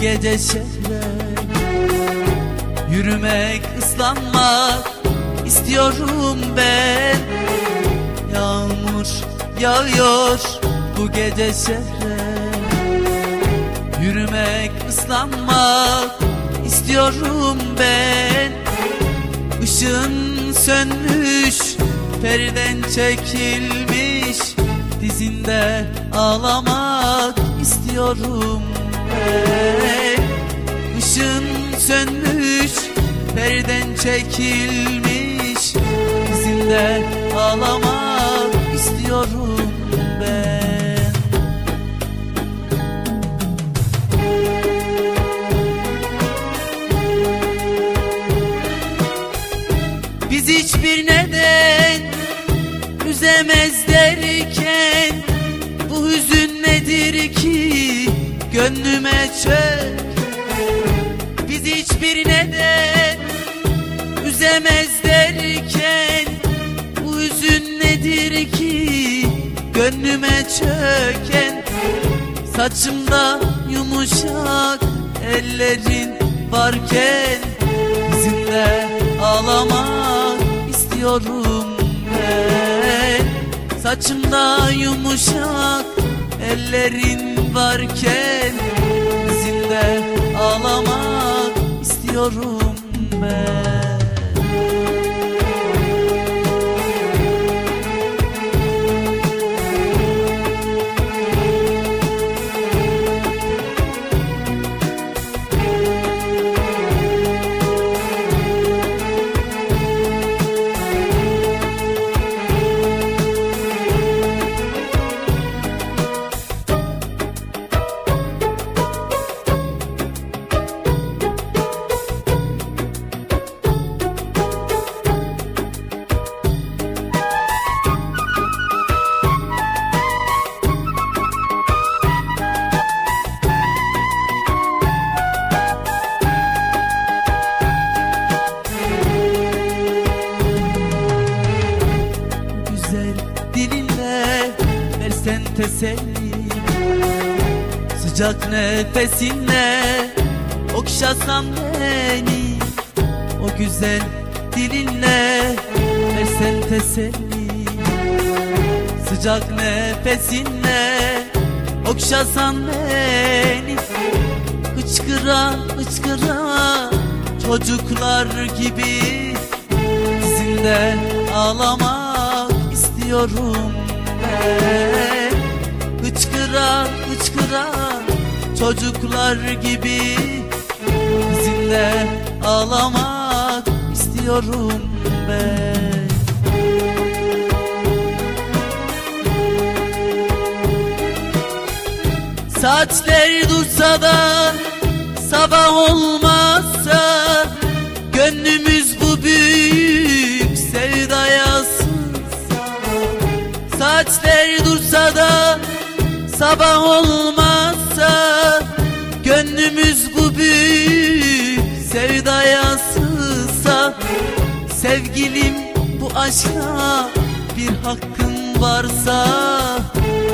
gece şehre. Yürümek, ıslanmak istiyorum ben. Yağmur yağıyor bu gece şehre. Yürümek, ıslanmak istiyorum ben. Işığın sönmüş, perden çekilmiş. Dizinde ağlamak istiyorum Işığın sönmüş, perden çekilmiş. Dizinde ağlamak istiyorum ben. Biz hiçbir neden üzemez derken Bu hüzün nedir ki gönlüme çök. Biz hiçbir neden üzemez derken Bu hüzün nedir ki? Gönlüme çöken Saçımda yumuşak ellerin varken Dizimde ağlamak istiyorum ben. Saçımda yumuşak ellerin varken istiyorum ben teselli Sıcak nefesinle okşasan beni. O güzel dilinle versen teselli Sıcak nefesinle okşasan beni. Hıçkıra hıçkıra çocuklar gibi Dizinde ağlamak istiyorum ben hıçkıra çocuklar gibi Dizinde ağlamak istiyorum ben. Saatler dursa da sabah olmazsa sabah olmazsa Gönlümüz büyük sevdaya sığsa Sevgilim bu aşka bir hakkın varsa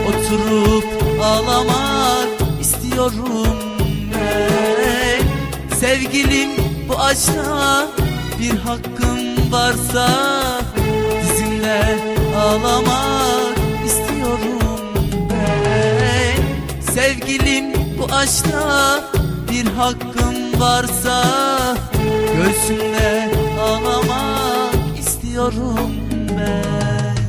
Oturup ağlamak istiyorum. Ben Sevgilim bu aşka bir hakkın varsa Dizimde ağlamak Sevgilin bu aşka bir hakkım varsa Göğsümle ağlamak istiyorum ben.